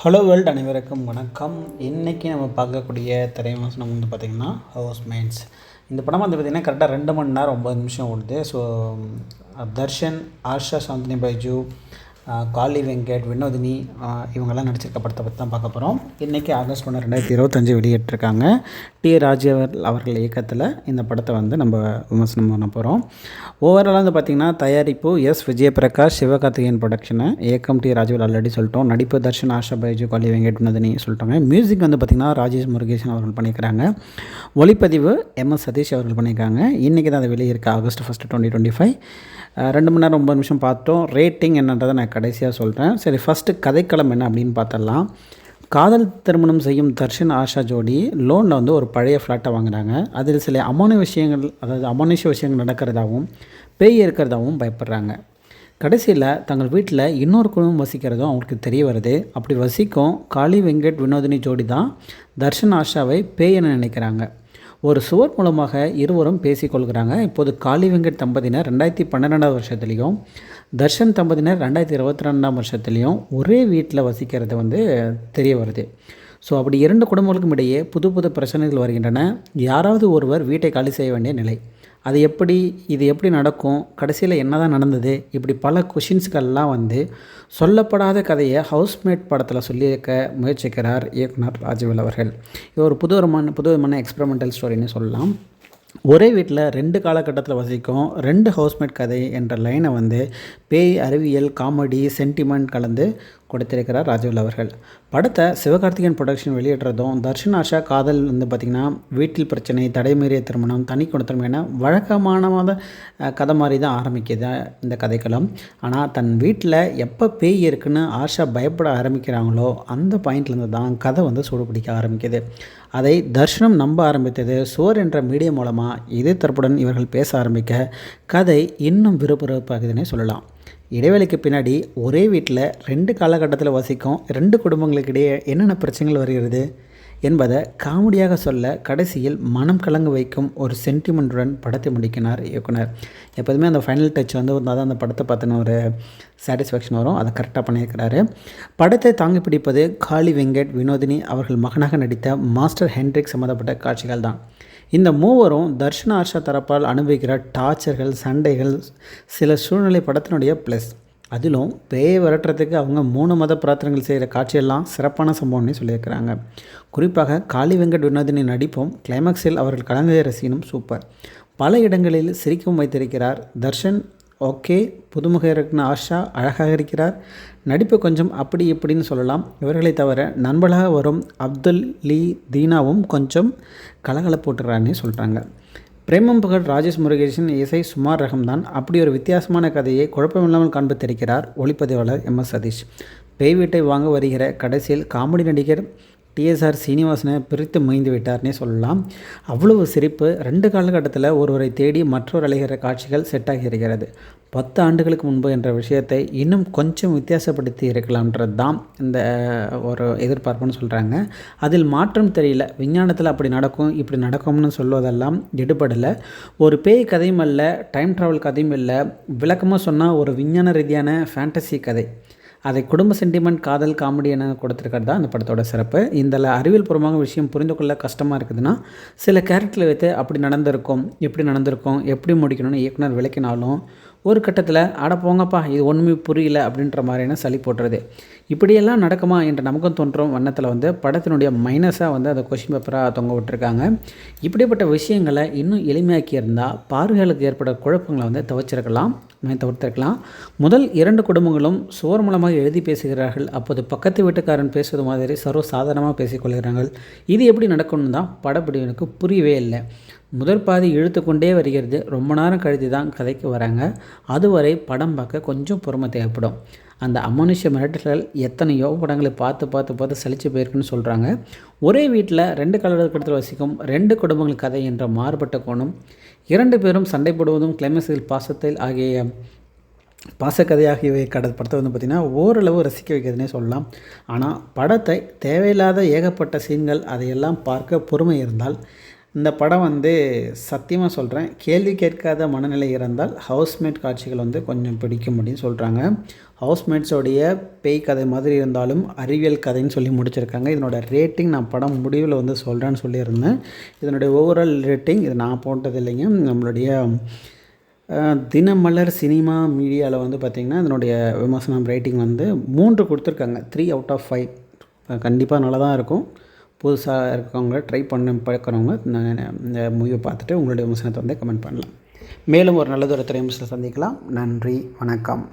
Hello world அனைவருக்கும் வணக்கம். இன்றைக்கி நம்ம பார்க்கக்கூடிய திரைவசனம் வந்து பார்த்திங்கன்னா ஹவுஸ் மெயின்ஸ் இந்த படம் வந்து பார்த்திங்கன்னா கரெக்டாக ரெண்டு மணி நேரம் ஒம்பது நிமிஷம் ஓடுது. ஸோ தர்ஷன் ஆஷா சாந்தினி பைஜு காளி வெங்கட் வினோதினி இவங்கெல்லாம் நடிச்சிருக்க படத்தை பற்றி தான் பார்க்க போகிறோம் இன்றைக்கி ஆகஸ்ட் ஒன்று ரெண்டாயிரத்தி இருபத்தஞ்சு வெளியிட்டிருக்காங்க. டி. ராஜு அவர்- அவர்கள் இயக்கத்தில் இந்த படத்தை வந்து நம்ம விமர்சனம் பண்ண போகிறோம் ஓவராலாக வந்து பார்த்திங்கன்னா தயாரிப்பு எஸ். விஜயபிரகாஷ் சிவகார்த்திகேயன் ப்ரொடக்ஷனு இயக்கம் டி. ராஜுவல் ஆல்ரெடி சொல்லிட்டோம். நடிப்பு தர்ஷன் ஆஷா பைஜு காளி வெங்கட் வினோதினி சொல்லிட்டாங்க. மியூசிக் வந்து பார்த்திங்கன்னா ராஜேஷ் முருகேசன் அவர்கள் பண்ணியிருக்கிறாங்க ஒளிப்பதிவு எம். எஸ். சதீஷ் அவர்கள் பண்ணியிருக்காங்க. இன்றைக்கி தான் அது வெளியிருக்கு August first twenty twenty five ரெண்டு மணி நேரம் ஒம்பது நிமிஷம் பார்த்தோம். ரேட்டிங் என்னன்றதை நான் கடைசியாக சொல்கிறேன் சரி ஃபஸ்ட்டு கதைக்களம் என்ன அப்படின்னு பார்த்தலாம் காதல் திருமணம் செய்யும் தர்ஷன் ஆஷா ஜோடி லோனில் வந்து ஒரு பழைய ஃப்ளாட்டை வாங்குறாங்க. அதில் சில அமானுஷ விஷயங்கள் அதாவது அமானுஷ விஷயங்கள் நடக்கிறதாகவும் பேய் இருக்கிறதாகவும் பயப்படுறாங்க. கடைசியில் தங்கள் வீட்டில் இன்னொரு குடும்பம் வசிக்கிறதும் அவங்களுக்கு தெரிய வருது. அப்படி வசிக்கும் காளி வெங்கட் வினோதினி ஜோடி தான் தர்ஷன் ஆஷாவை பேய் என நினைக்கிறாங்க. ஒரு சுவர் மூலமாக இருவரும் பேசிக்கொள்கிறாங்க இப்போது காளி வெங்கட் தம்பதியினர் ரெண்டாயிரத்தி பன்னிரெண்டாவது வருஷத்துலேயும் தர்ஷன் தம்பதியினர் ரெண்டாயிரத்தி இருபத்தி ரெண்டாம் வருஷத்துலேயும் ஒரே வீட்டில் வசிக்கிறது வந்து தெரிய வருது. ஸோ அப்படி இரண்டு குடும்பங்களுக்கும் இடையே புது புது பிரச்சனைகள் வருகின்றன. யாராவது ஒருவர் வீட்டை காலி செய்ய வேண்டிய நிலை. அது எப்படி இது எப்படி நடக்கும் கடைசியில் என்ன தான் நடந்தது இப்படி பல கொஷின்ஸ்கள்லாம் வந்து சொல்லப்படாத கதையை ஹவுஸ்மேட் படத்தில் சொல்லியிருக்க முயற்சிக்கிறார் இயக்குனர் ராஜவேல் அவர்கள். இது ஒரு புது விமன் புது விதமான எக்ஸ்பெரிமெண்டல் ஸ்டோரின்னு சொல்லலாம். ஒரே வீட்டில் ரெண்டு காலகட்டத்தில் வசிக்கும் ரெண்டு ஹவுஸ்மேட் கதை என்ற லைனை வந்து பேய் அறிவியல் காமெடி சென்டிமெண்ட் கலந்து கொடுத்திருக்கிறார் ராஜவேல் அவர்கள். படத்தை சிவகார்த்திகேயன் ப்ரொடக்ஷன் வெளியிடுறதும் தர்ஷன் ஆஷா காதல் வந்து பார்த்திங்கன்னா வீட்டில் பிரச்சனை தடைமீறிய திருமணம் தனி கொடுத்தனம் என வழக்கமான கதை மாதிரி தான் ஆரம்பிக்குது இந்த கதைக்களம். ஆனால் தன் வீட்டில் எப்போ பேய் இருக்குன்னு ஆஷா பயப்பட ஆரம்பிக்கிறாங்களோ அந்த பாயிண்ட்லேருந்து தான் கதை வந்து சூடுபிடிக்க ஆரம்பிக்குது. அதை தர்ஷனம் நம்ப ஆரம்பித்தது சோர் என்ற மீடியா மூலமாக இதே தரப்புடன் இவர்கள் பேச ஆரம்பிக்க கதை இன்னும் விறுவிறுப்பாகுதுன்னே சொல்லலாம். இடைவெளிக்கு பின்னாடி ஒரே வீட்டில் ரெண்டு காலகட்டத்தில் வசிக்கும் ரெண்டு குடும்பங்களுக்கிடையே என்னென்ன பிரச்சனைகள் வருகிறது என்பதை காமெடியாக சொல்ல கடைசியில் மனம் கலங்க வைக்கும் ஒரு சென்டிமெண்ட்டுடன் படத்தை முடிக்கினார் இயக்குனர். எப்போதுமே அந்த ஃபைனல் டச் வந்து தான் அந்த படத்தை பார்த்தின ஒரு சாட்டிஸ்ஃபேக்ஷன் வரும். அதை கரெக்டாக பண்ணியிருக்கிறாரு. படத்தை தாங்கி பிடிப்பது காளி வெங்கட் வினோதினி அவர்கள் மகனாக நடித்த மாஸ்டர் ஹென்ட்ரிக் சம்மந்தப்பட்ட காட்சிகள் தான் இந்த மூவரும் தர்ஷன ஆஷா தரப்பால் அனுபவிக்கிற டார்ச்சர்கள் சண்டைகள் சில சூழ்நிலை படத்தினுடைய ப்ளஸ் அதிலும் பேயை விரட்டுறதுக்கு அவங்க மூணு மத பிரார்த்தனைகள் செய்கிற காட்சியெல்லாம் சிறப்பான சம்பவம்னே சொல்லியிருக்கிறாங்க. குறிப்பாக காளி வெங்கட் வினோதினின் நடிப்பும் கிளைமாக்ஸில் அவர்கள் கலந்துகிற சீனும் சூப்பர் பல இடங்களில் சிரிக்கவும் வைத்திருக்கிறார் தர்ஷன் ஓகே. புதுமுக ஆஷா அழகாக இருக்கிறார். நடிப்பு கொஞ்சம் அப்படி இப்படின்னு சொல்லலாம். இவர்களை தவிர நண்பர்களாக வரும் அப்துல் லீ தீனாவும் கொஞ்சம் கலகலப்போட்டுறான்னு சொல்கிறாங்க பிரேமம் புகழ் ராஜேஷ் முருகேஷின் இசை சுமார் ரகம்தான். அப்படி ஒரு வித்தியாசமான கதையை குழப்பமில்லாமல் காண்பித்திருக்கிறார் ஒளிப்பதிவாளர் எம் எஸ் சதீஷ். பேய் வீட்டை வாங்க வருகிற கடைசியில் காமெடி நடிகர் டிஎஸ்ஆர் சீனிவாசனை பிரித்து முயந்து விட்டார்னே சொல்லலாம். அவ்வளவு சிரிப்பு ரெண்டு காலகட்டத்தில் ஒருவரை தேடி மற்றொரு அலைகிற காட்சிகள் செட்டாகி இருக்கிறது. பத்து ஆண்டுகளுக்கு முன்பு என்ற விஷயத்தை இன்னும் கொஞ்சம் வித்தியாசப்படுத்தி இருக்கலாம்ன்றது தான் இந்த ஒரு எதிர்பார்ப்புன்னு சொல்கிறாங்க அதில் மாற்றம் தெரியல. விஞ்ஞானத்தில் அப்படி நடக்கும் இப்படி நடக்கும்னு சொல்வதெல்லாம் எடுபடலை. ஒரு பேய் கதையும் அல்ல டைம் ட்ராவல் கதையும் இல்லை. விளக்கமாக சொன்னால் ஒரு விஞ்ஞான ரீதியான ஃபேண்டசி கதை. அதை குடும்ப சென்டிமெண்ட் காதல் காமெடி என கொடுத்துருக்கிறது தான் அந்த படத்தோட சிறப்பு. இதில் அறிவியல் பூர்வமாக விஷயம் புரிந்து கொள்ள கஷ்டமாக இருக்குதுன்னா சில கேரக்டரில் வைத்து அப்படி நடந்திருக்கும் எப்படி நடந்திருக்கும் எப்படி முடிக்கணும்னு இயக்குனர் விளக்கினாலும் ஒரு கட்டத்தில் அட போங்கப்பா இது ஒன்றுமே புரியல அப்படின்ற மாதிரியான சளி போட்டுறது இப்படியெல்லாம் நடக்குமா என்று நமக்கும் தோன்றும் வண்ணத்தில் வந்து படத்தினுடைய மைனஸாக வந்து அந்த கொஷின் பேப்பராக தொங்க விட்டுருக்காங்க. இப்படிப்பட்ட விஷயங்களை இன்னும் எளிமையாக்கி இருந்தால் பார்வையாளருக்கு ஏற்பட குழப்பங்களை வந்து துவச்சிருக்கலாம் தவிர்த்திருக்கலாம். முதல் இரண்டு குடும்பங்களும் சுவர் மூலமாக எழுதி பேசுகிறார்கள். அப்போது பக்கத்து வீட்டுக்காரன் பேசுவது மாதிரி சர்வ சாதாரணமாக பேசிக்கொள்கிறார்கள் இது எப்படி நடக்கணும்னு தான் படப்பிடிவனுக்கு புரியவே இல்லை. முதற் பாதி இழுத்து கொண்டே வருகிறது. ரொம்ப நேரம் கழித்து தான் கதைக்கு வராங்க. அதுவரை படம் பார்க்க கொஞ்சம் பொறுமை தேவைப்படும். அந்த அமனுஷ மிரட்டல்கள் எத்தனையோ படங்களை பார்த்து பார்த்து பார்த்து சலிச்சு போயிருக்குன்னு சொல்கிறாங்க ஒரே வீட்டில் ரெண்டு கலவரத்தில் வசிக்கும் ரெண்டு குடும்பங்கள் கதை என்ற மாறுபட்ட கோணம். இரண்டு பேரும் சண்டை போடுவதும் கிளைமேக்ஸில் பாசத்தில் ஆகிய பாசக்கதையாகியவை கட படத்தை வந்து பார்த்திங்கன்னா ஓரளவு ரசிக்க வைக்கிறதுனே சொல்லலாம். ஆனால் படத்தை தேவையில்லாத ஏகப்பட்ட சீன்கள் அதையெல்லாம் பார்க்க பொறுமை இருந்தால் இந்த படம் வந்து சத்தியமாக சொல்கிறேன் கேள்வி கேட்காத மனநிலை இருந்தால் ஹவுஸ்மேட் காட்சிகள் வந்து கொஞ்சம் பிடிக்கும் முடியும்னு சொல்கிறாங்க ஹவுஸ்மேட்ஸோடைய பேய் கதை மாதிரி இருந்தாலும் அறிவியல் கதைன்னு சொல்லி முடிச்சிருக்காங்க. இதனோட ரேட்டிங் நான் படம் முடிவில் வந்து சொல்கிறேன்னு சொல்லியிருந்தேன். இதனுடைய ஓவரால் ரேட்டிங் இது நான் போட்டது இல்லைங்க. நம்மளுடைய தினமலர் சினிமா மீடியாவில் வந்து பார்த்திங்கன்னா இதனுடைய விமர்சனம் ரேட்டிங் வந்து மூன்று கொடுத்துருக்காங்க. த்ரீ அவுட் ஆஃப் ஃபைவ் கண்டிப்பாக நல்லா தான் இருக்கும். புதுசாக இருக்கவங்க ட்ரை பண்ண பார்க்குறவங்க இந்த மூவியை பார்த்துட்டு உங்களுடைய விமர்சனத்தை வந்து கமெண்ட் பண்ணலாம். மேலும் ஒரு நல்லதொரு திரை விமர்சனத்தை சந்திக்கலாம். நன்றி. வணக்கம்.